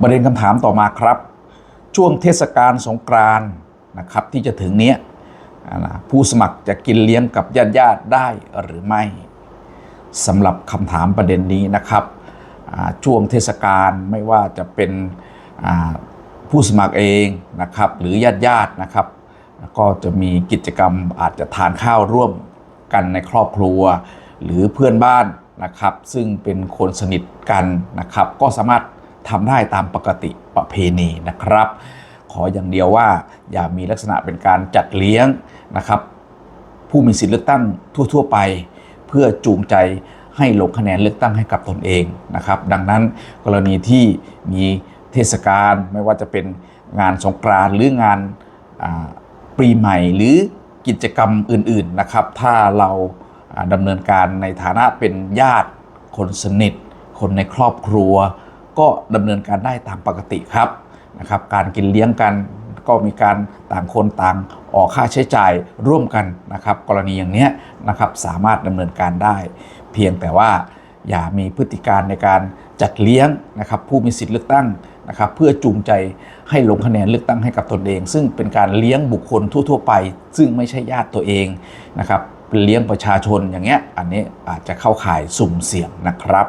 ประเด็นคำถามต่อมาครับ ช่วงเทศกาลสงกรานต์นะครับที่จะถึงเนี้ยผู้สมัครจะกินเลี้ยงกับญาติญาติได้หรือไม่สำหรับคำถามประเด็นนี้นะครับ ช่วงเทศกาลไม่ว่าจะเป็นผู้สมัครเองนะครับหรือญาติญาตินะครับ ก็จะมีกิจกรรมอาจจะทานข้าวร่วมกันในครอบครัว หรือเพื่อนบ้านนะครับ ซึ่งเป็นคนสนิทกันนะครับ ก็สามารถ ทำได้ตามปกติประเพณีนะครับ ขออย่างเดียวว่าอย่ามีลักษณะเป็นการจัดเลี้ยงนะครับ ผู้มีสิทธิเลือกตั้งทั่ว ๆ ไป เพื่อจูงใจให้ลงคะแนนเลือกตั้งให้กับตนเองนะครับ ดังนั้นกรณีที่มีเทศกาลไม่ว่าจะเป็นงานสงกรานต์หรืองานปีใหม่หรือกิจกรรมอื่นๆนะครับ ถ้าเราดำเนินการในฐานะเป็นญาติคนสนิท คนในครอบครัว ก็ดำเนินการได้ตามปกติครับนะครับ การกินเลี้ยงกันก็มีการต่างคนต่างออกค่าใช้จ่ายร่วมกันนะครับ กรณีอย่างนี้นะครับสามารถดำเนินการได้ เพียงแต่ว่าอย่ามีพฤติการในการจัดเลี้ยงนะครับผู้มีสิทธิ์เลือกตั้งนะครับเพื่อจูงใจให้ลงคะแนนเลือกตั้งให้กับตนเอง ซึ่งเป็นการเลี้ยงบุคคลทั่ว ๆ ไป ซึ่งไม่ใช่ญาติตัวเองนะครับเป็นเลี้ยงประชาชนอย่างเงี้ยอันนี้อาจจะเข้าข่ายสุ่มเสี่ยงนะครับ